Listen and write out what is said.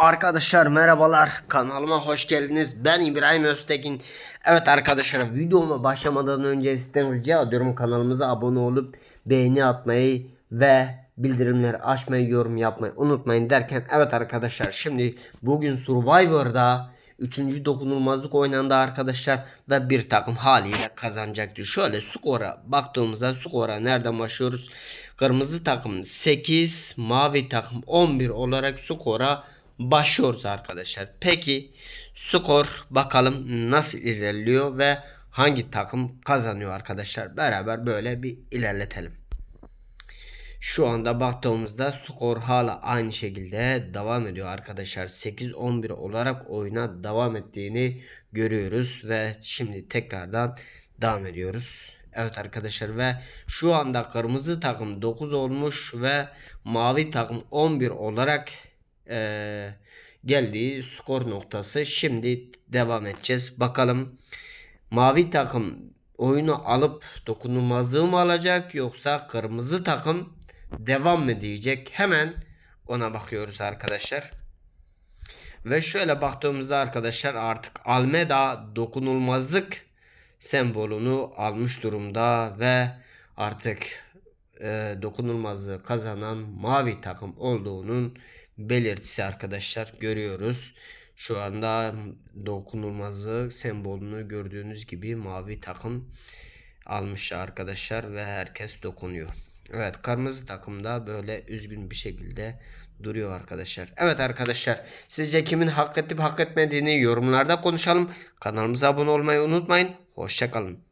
Arkadaşlar merhabalar kanalıma hoş geldiniz ben İbrahim Öztekin Evet arkadaşlar videoma başlamadan önce sizden rica ediyorum kanalımıza abone olup beğeni atmayı ve bildirimleri açmayı yorum yapmayı unutmayın derken Evet arkadaşlar şimdi bugün Survivor'da Üçüncü dokunulmazlık oynandı arkadaşlar ve bir takım haliyle kazanacaktı. Şöyle skora baktığımızda skora nereden başlıyoruz? Kırmızı takım 8, mavi takım 11 olarak skora başlıyoruz arkadaşlar. Peki skor bakalım nasıl ilerliyor ve hangi takım kazanıyor arkadaşlar. Beraber böyle bir ilerletelim. Şu anda baktığımızda skor hala aynı şekilde devam ediyor arkadaşlar. 8-11 olarak oyuna devam ettiğini görüyoruz ve şimdi tekrardan devam ediyoruz. Evet arkadaşlar ve şu anda kırmızı takım 9 olmuş ve mavi takım 11 olarak eee, geldiği skor noktası. Şimdi devam edeceğiz. Bakalım mavi takım oyunu alıp dokunulmazlığı mı alacak yoksa kırmızı takım devam mı diyecek? Hemen ona bakıyoruz arkadaşlar. Ve şöyle baktığımızda arkadaşlar artık Almeda dokunulmazlık sembolünü almış durumda ve artık e, dokunulmazlığı kazanan mavi takım olduğunun belirtisi arkadaşlar görüyoruz. Şu anda dokunulmazlık sembolünü gördüğünüz gibi mavi takım almış arkadaşlar ve herkes dokunuyor. Evet kırmızı takımda böyle üzgün bir şekilde duruyor arkadaşlar. Evet arkadaşlar sizce kimin hak edip hak etmediğini yorumlarda konuşalım. Kanalımıza abone olmayı unutmayın. Hoşçakalın.